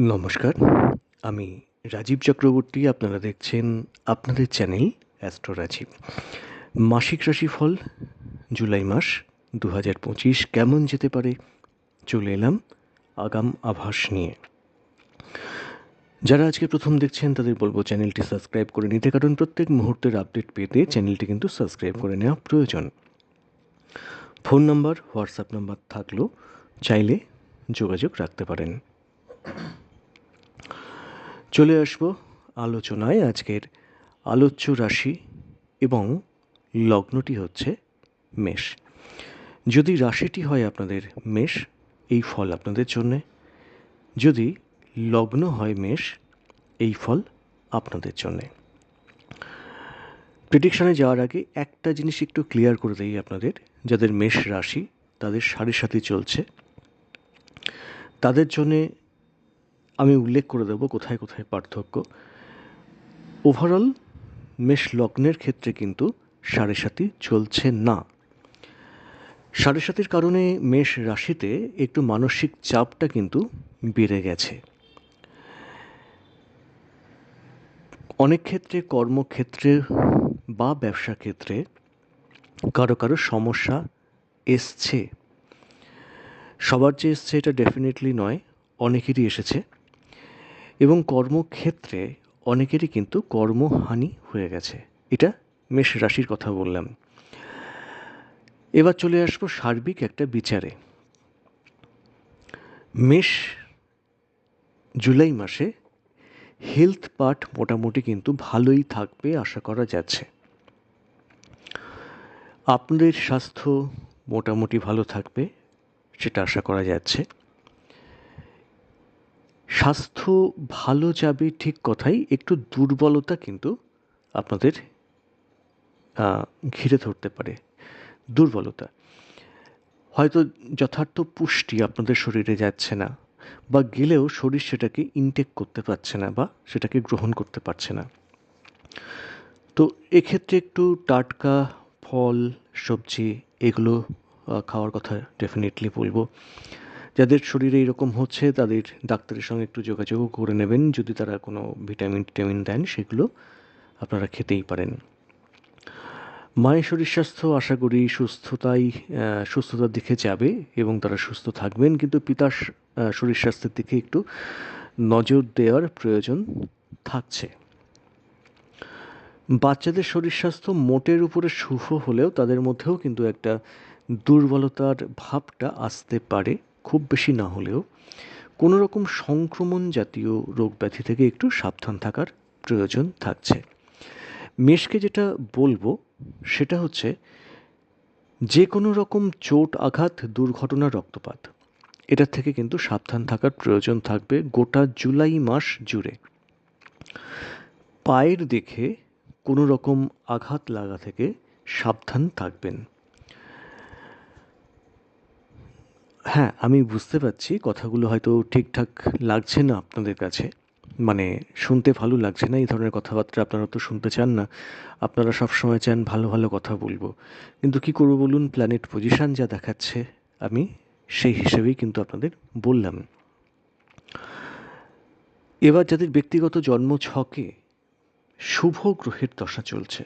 নমস্কার। আমি রাজীব চক্রবর্তী, আপনারা দেখছেন আপনাদের চ্যানেল অ্যাস্ট্রো রাজীব। মাসিক রাশিফল, জুলাই মাস দু হাজার পঁচিশ কেমন যেতে পারে? চলে এলাম আগাম আভাস নিয়ে। যারা আজকে প্রথম দেখছেন, তাদের বলব চ্যানেলটি সাবস্ক্রাইব করে নিতে, কারণ প্রত্যেক মুহূর্তের আপডেট পেতে চ্যানেলটি কিন্তু সাবস্ক্রাইব করে নেওয়া প্রয়োজন। ফোন নাম্বার, হোয়াটসঅ্যাপ নাম্বার থাকলেও চাইলে যোগাযোগ রাখতে পারেন। চলে আসব আলোচনায় আজকের আলোচ্য রাশি এবং লগ্নটি হচ্ছে মেষ। যদি রাশিটি হয় আপনাদের মেষ, এই ফল আপনাদের জন্যে। যদি লগ্ন হয় মেষ, এই ফল আপনাদের জন্যে। প্রেডিকশানে যাওয়ার আগে একটা জিনিস একটু ক্লিয়ার করে দিই আপনাদের। যাদের মেষ রাশি, তাদের সাড়ে সাথে চলছে। তাদের জন্যে আমি উল্লেখ করে দেবো কোথায় কোথায় পার্থক্য। ওভারঅল মেষ লগ্নের ক্ষেত্রে কিন্তু সাড়ে সাতি চলছে না। সাড়ে সাতির কারণে মেষ রাশিতে একটু মানসিক চাপটা কিন্তু বেড়ে গেছে। অনেক ক্ষেত্রে কর্মক্ষেত্রে বা ব্যবসা ক্ষেত্রে কারও কারও সমস্যা এসছে। সবার যে এসছে এটা ডেফিনেটলি নয়, অনেকেরই এসেছে। এবং কর্মক্ষেত্রে অনেকেরই কিন্তু কর্মহানি হয়ে গেছে। এটা মেষ রাশির কথা বললাম। এবার চলে আসব সার্বিক একটা বিচারে। মেষ জুলাই মাসে হেলথ পার্ট মোটামুটি কিন্তু ভালোই থাকবে আশা করা যাচ্ছে। আপনাদের স্বাস্থ্য মোটামুটি ভালো থাকবে, সেটা আশা করা যাচ্ছে। স্বাস্থ্য ভালো যাবে ঠিক কথাই, একটু দুর্বলতা কিন্তু আপনাদের ঘিরে ধরতে পারে। দুর্বলতা। হয়তো যথার্থ পুষ্টি আপনাদের শরীরে যাচ্ছে না, বা গেলেও শরীর সেটাকে ইনটেক করতে পারছে না, বা সেটাকে গ্রহণ করতে পারছে না। তো এক্ষেত্রে একটু টাটকা ফল, সবজি, এগুলো খাওয়ার কথা ডেফিনেটলি বলব। যাদের শরীরে এরকম হচ্ছে, তাদের ডাক্তারের সঙ্গে একটু যোগাযোগও করে নেবেন। যদি তারা কোনো ভিটামিন, টিটামিন দেন, সেগুলো আপনারা খেতেই পারেন। মায়ের শরীর স্বাস্থ্য আশা করি সুস্থতাই সুস্থতার দিকে যাবে এবং তারা সুস্থ থাকবেন। কিন্তু পিতার শরীর স্বাস্থ্যের দিকে একটু নজর দেওয়ার প্রয়োজন থাকছে। বাচ্চাদের শরীর স্বাস্থ্য মোটের উপরে শুভ হলেও তাদের মধ্যেও কিন্তু একটা দুর্বলতার ভাবটা আসতে পারে। খুব বেশি না হলেও কোনো রকম সংক্রমণ জাতীয় রোগ ব্যাধি থেকে একটু সাবধান থাকার প্রয়োজন থাকছে। মেষকে যেটা বলব, সেটা হচ্ছে যে কোনো রকম চোট আঘাত, দুর্ঘটনা, রক্তপাত, এটার থেকে কিন্তু সাবধান থাকার প্রয়োজন থাকবে গোটা জুলাই মাস জুড়ে। পায়ের দেখে কোনো রকম আঘাত লাগা থেকে সাবধান থাকবেন। হ্যাঁ আমি বুঝতে পারছি কথাগুলো হয়তো ঠিকঠাক লাগছে না আপনাদের কাছে। মানে শুনতে ভালো লাগছে না, এই ধরনের কথাবার্তা আপনারা তো শুনতে চান না। আপনারা সবসময় চান ভালো ভালো কথা বলব। কিন্তু কি করব বলুন প্ল্যানেট পজিশান যা দেখাচ্ছে আমি, সেই হিসেবেই কিন্তু আপনাদের বললাম। এবার যাদের ব্যক্তিগত জন্ম ছকে শুভ গ্রহের দশা চলছে,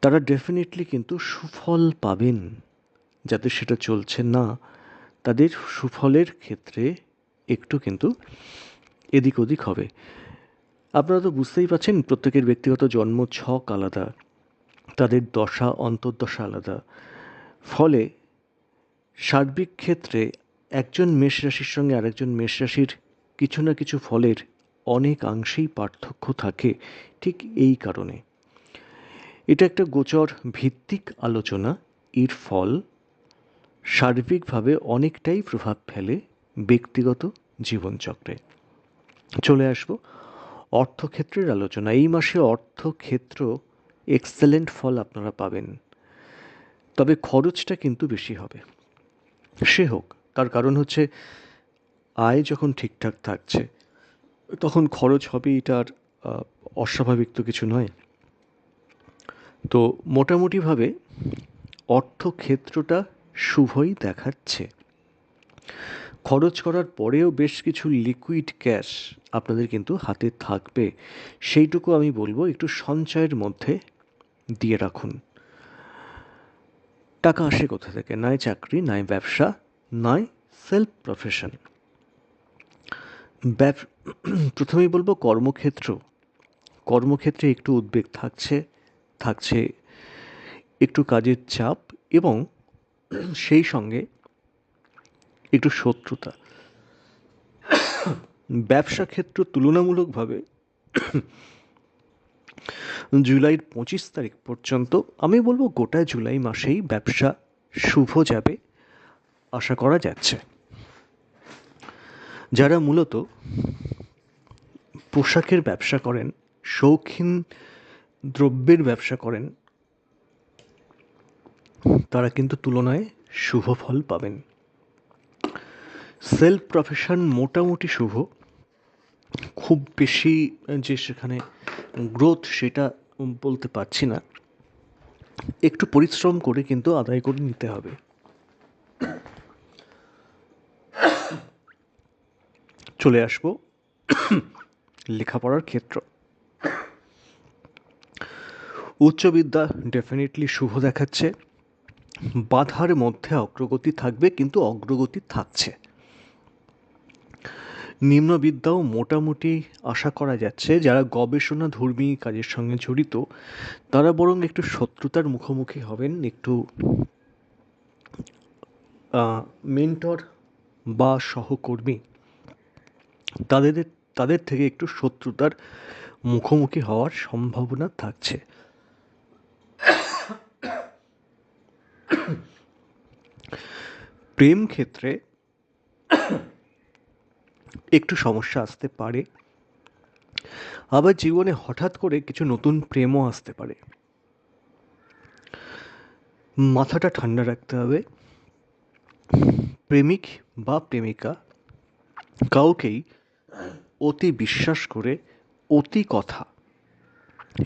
তারা ডেফিনেটলি কিন্তু সুফল পাবেন যাদের সেটা চলছে না। তাদের সুফলের ক্ষেত্রে একটু কিন্তু এদিক ওদিক হবে। আপনারা তো বুঝতেই পারছেন প্রত্যেকের ব্যক্তিগত জন্ম ছক আলাদা, তাদের দশা, অন্তর্দশা আলাদা। ফলে সার্বিক ক্ষেত্রে একজন মেষ রাশির সঙ্গে আরেকজন মেষ রাশির কিছু না কিছু ফলের অনেকাংশেই পার্থক্য থাকে, ঠিক এই কারণে। এটা একটা গোচর ভিত্তিক আলোচনা, এর ফল সার্বিকভাবে অনেকটাই প্রভাব ফেলে ব্যক্তিগত জীবনচক্রে। চলে আসব অর্থক্ষেত্রের আলোচনা এই মাসে অর্থক্ষেত্র এক্সেলেন্ট ফল আপনারা পাবেন। তবে খরচটা কিন্তু বেশি হবে। সে হোক, তার কারণ হচ্ছে আয় যখন ঠিকঠাক থাকছে, তখন খরচ হবে এটার অস্বাভাবিক তো কিছু নয়। তো মোটামুটিভাবে অর্থক্ষেত্রটা শুভই দেখাচ্ছে। খরচ করার পরেও বেশ কিছু লিকুইড ক্যাশ আপনাদের কিন্তু হাতে থাকবে। সেইটুকু আমি বলব, একটু সঞ্চয়ের মধ্যে দিয়ে রাখুন। টাকা আসে কোথা থেকে? নয় চাকরি নয় ব্যবসা নয় সেলফ প্রফেশন ব্যব, প্রথমেই বলব কর্মক্ষেত্র। কর্মক্ষেত্রে একটু উদ্বেগ থাকছে থাকছে একটু কাজের চাপ এবং সেই সঙ্গে একটু শত্রুতা। ব্যবসা ক্ষেত্র তুলনামূলকভাবে জুলাইয়ের পঁচিশ তারিখ পর্যন্ত, আমি বলব গোটা জুলাই মাসেই ব্যবসা শুভ যাবে, আশা করা যাচ্ছে। যারা মূলত পোশাকের ব্যবসা করেন, শৌখিন দ্রব্যের ব্যবসা করেন তারা কিন্তু তুলনায় শুভ ফল পাবেন। সেলফ প্রফেশন মোটামুটি শুভ। খুব বেশি যে সেখানে গ্রোথ সেটা বলতে পারছি না। একটু পরিশ্রম করে কিন্তু আদায় করে নিতে হবে। চলে আসব লেখাপড়ার ক্ষেত্র। উচ্চবিদ্যা ডেফিনেটলি শুভ দেখাচ্ছে। বাধার মধ্যে অগ্রগতি থাকবে, কিন্তু অগ্রগতি থাকছে। নিম্নবিদ্যাও মোটামুটি আশা করা যাচ্ছে, যারা গবেষণা ধর্মী কাজের সঙ্গে জড়িত, তারা বরং একটু শত্রুতার মুখোমুখি হবেন, একটু মেন্টর বা সহকর্মী। তাদের তাদের থেকে একটু শত্রুতার মুখোমুখি হওয়ার সম্ভাবনা থাকছে। প্রেম ক্ষেত্রে একটু সমস্যা আসতে পারে। আবার জীবনে হঠাৎ করে কিছু নতুন প্রেমও আসতে পারে। মাথাটা ঠান্ডা রাখতে হবে। প্রেমিক বা প্রেমিকা কাউকেই অতি বিশ্বাস করে, অতি কথা,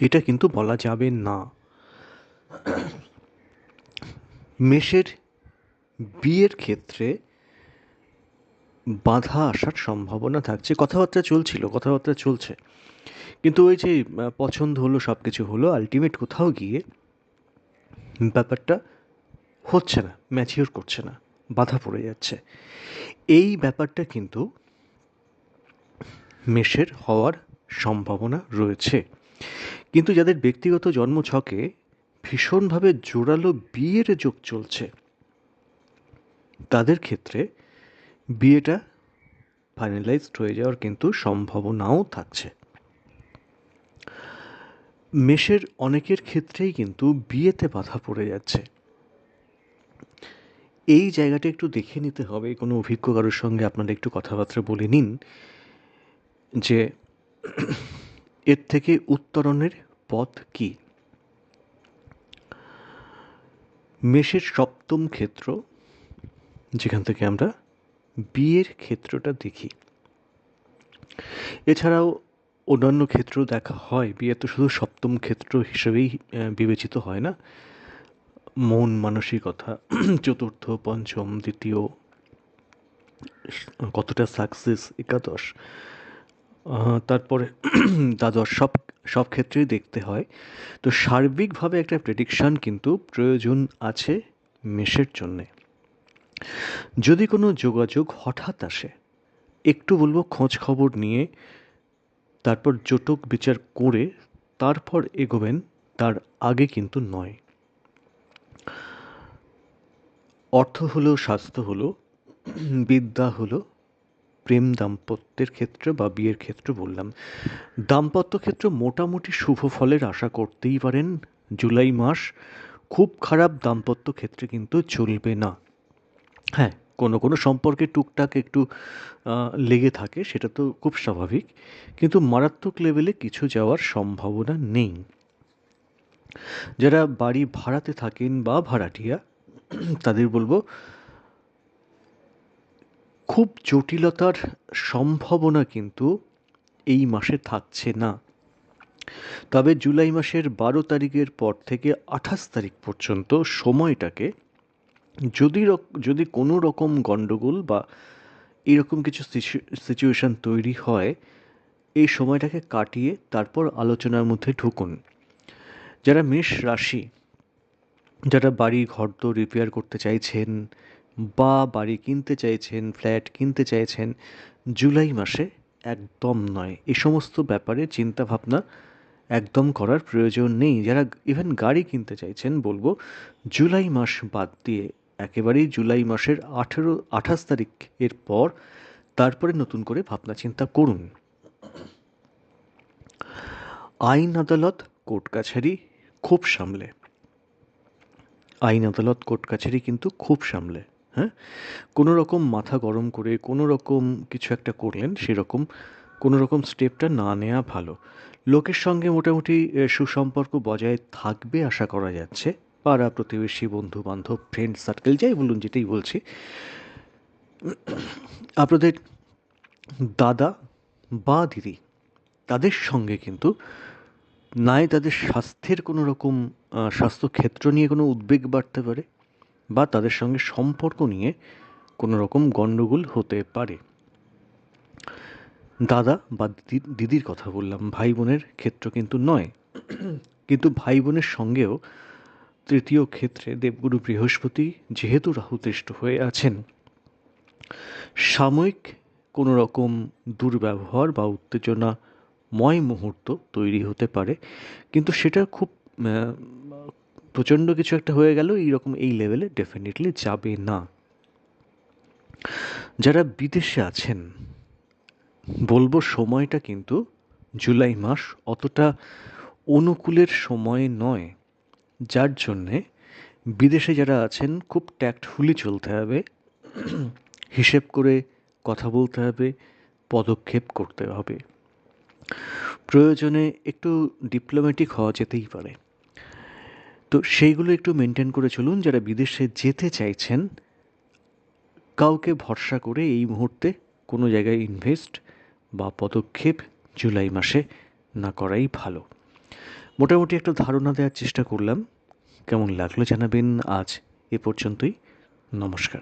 এটা কিন্তু বলা যাবে না। মেষের বিয়ের ক্ষেত্রে বাধা আসার সম্ভাবনা থাকছে। কথাবার্তা চলছিল, কথাবার্তা চলছে। কিন্তু ওই যে পছন্দ হলো সব কিছু হলো আলটিমেট কোথাও গিয়ে ব্যাপারটা হচ্ছে না ম্যাচিওর করছে না, বাধা পড়ে যাচ্ছে। এই ব্যাপারটা কিন্তু মেষের হওয়ার সম্ভাবনা রয়েছে। কিন্তু যাদের ব্যক্তিগত জন্মছকে ভীষণভাবে জোরালো বিয়ের যোগ চলছে। তাদের ক্ষেত্রে বিয়েটা ফাইনালাইজড হয়ে যাওয়ার কিন্তু সম্ভাবনাও থাকছে। মেষের অনেকের ক্ষেত্রেই কিন্তু বিয়েতে বাধা পড়ে যাচ্ছে। এই জায়গাটা একটু দেখে নিতে হবে, কোনো অভিজ্ঞ কারোর সঙ্গে আপনারা একটু কথাবার্তা বলে নিন যে এর থেকে উত্তরণের পথ কী? মেষের সপ্তম ক্ষেত্র, যেখান থেকে আমরা বিয়ের ক্ষেত্রটা দেখি। এছাড়াও অন্যান্য ক্ষেত্র দেখা হয় বিয়ে তো শুধু সপ্তম ক্ষেত্র হিসেবেই বিবেচিত হয় না। মন মানসিকতা, চতুর্থ, পঞ্চম, দ্বিতীয়, কতটা সাকসেস একাদশ তারপরে দ্বাদশ, সব সব ক্ষেত্রেই দেখতে হয়। তো সার্বিকভাবে একটা প্রেডিকশান কিন্তু প্রয়োজন আছে মেষের জন্যে। যদি কোনো যোগাযোগ হঠাৎ আসে, একটু বলব খোঁজ খবর নিয়ে, তারপর জটক বিচার করে, তারপর এগোবেন, তার আগে কিন্তু নয়। অর্থ হলো, স্বাস্থ্য হলো, বিদ্যা হলো প্রেম দাম্পত্যের ক্ষেত্রে বা বিয়ের ক্ষেত্রে বললাম, দাম্পত্য ক্ষেত্র মোটামুটি শুভ ফলের আশা করতেই পারেন। জুলাই মাস খুব খারাপ দাম্পত্য ক্ষেত্রে কিন্তু চলবে না। হ্যাঁ কোনো কোনো সম্পর্কে টুকটাক একটু লেগে থাকে, সেটা তো খুব স্বাভাবিক। কিন্তু মারাত্মক লেভেলে কিছু যাওয়ার সম্ভাবনা নেই। যারা বাড়ি ভাড়াতে থাকেন বা ভাড়াটিয়া, তাদের বলব খুব জটিলতার সম্ভাবনা কিন্তু এই মাসে থাকছে না। তবে জুলাই মাসের বারো তারিখের পর থেকে আঠাশ তারিখ পর্যন্ত সময়টাকে যদি যদি কোনো রকম গণ্ডগোল বা এরকম কিছু সিচুয়েশান তৈরি হয়, এই সময়টাকে কাটিয়ে তারপর আলোচনার মধ্যে ঢুকুন। যারা মেষ রাশি, যারা বাড়ি ঘর তো রিপেয়ার করতে চাইছেন বা বাড়ি কিনতে চাইছেন, ফ্ল্যাট কিনতে চাইছেন, জুলাই মাসে একদম নয়। এ সমস্ত ব্যাপারে চিন্তা ভাবনা একদম করার প্রয়োজন নেই। যারা ইভেন গাড়ি কিনতে চাইছেন, বলব, জুলাই মাস বাদ দিয়ে একেবারেই জুলাই মাসের আঠেরো, আঠাশ তারিখের পর তারপরে নতুন করে ভাবনা চিন্তা করুন। আইন আদালত, কোর্ট কাছারি খুব সামলে। আইন আদালত, কোর্ট কাছারি কিন্তু খুব সামলে। হ্যাঁ? কোনো রকম মাথা গরম করে, কোনো রকম কিছু একটা করলেন সেরকম, কোনো রকম স্টেপটা না নেওয়া ভালো। লোকের সঙ্গে মোটামুটি সুসম্পর্ক বজায় থাকবে আশা করা যাচ্ছে। পাড়া প্রতিবেশী বন্ধু বান্ধব ফ্রেন্ড সার্কেল যাই বলুন, যেটাই বলছি। আপনাদের দাদা বা দিদি, তাদের সঙ্গে কিন্তু নাই তাদের স্বাস্থ্যের কোনো রকম স্বাস্থ্যক্ষেত্র নিয়ে কোনো উদ্বেগ বাড়তে পারে বা তাদের সঙ্গে সম্পর্ক নিয়ে কোনো রকম গণ্ডগোল হতে পারে। দাদা বা দিদির কথা বললাম ভাই বোনের ক্ষেত্র কিন্তু নয়। কিন্তু ভাই বোনের সঙ্গেও তৃতীয় ক্ষেত্রে দেবগুরু বৃহস্পতি যেহেতু রাহুতৃষ্ট হয়ে আছেন, সাময়িক কোনো রকম দুর্ব্যবহার বা উত্তেজনাময় মুহূর্ত তৈরি হতে পারে। কিন্তু সেটা খুব প্রচণ্ড কিছু একটা হয়ে গেল, এইরকম এই লেভেলে ডেফিনেটলি যাবে না। যারা বিদেশে আছেন, বলব সময়টা কিন্তু জুলাই মাস অতটা অনুকূলের সময় নয়। যার জন্যে বিদেশে যারা আছেন, খুব ট্যাক্টফুলি চলতে হবে, হিসেব করে কথা বলতে হবে, পদক্ষেপ করতে হবে। প্রয়োজনে একটু ডিপ্লোম্যাটিক হওয়া যেতেই পারে। তো সেইগুলো একটু মেনটেন করে চলুন, যারা বিদেশে যেতে চাইছেন, কাউকে ভরসা করে এই মুহূর্তে কোনো জায়গায় ইনভেস্ট বা পদক্ষেপ জুলাই মাসে না করাই ভালো। মোটামুটি একটা ধারণা দেওয়ার চেষ্টা করলাম। কেমন লাগল জানাবেন আজ এ পর্যন্তই। নমস্কার।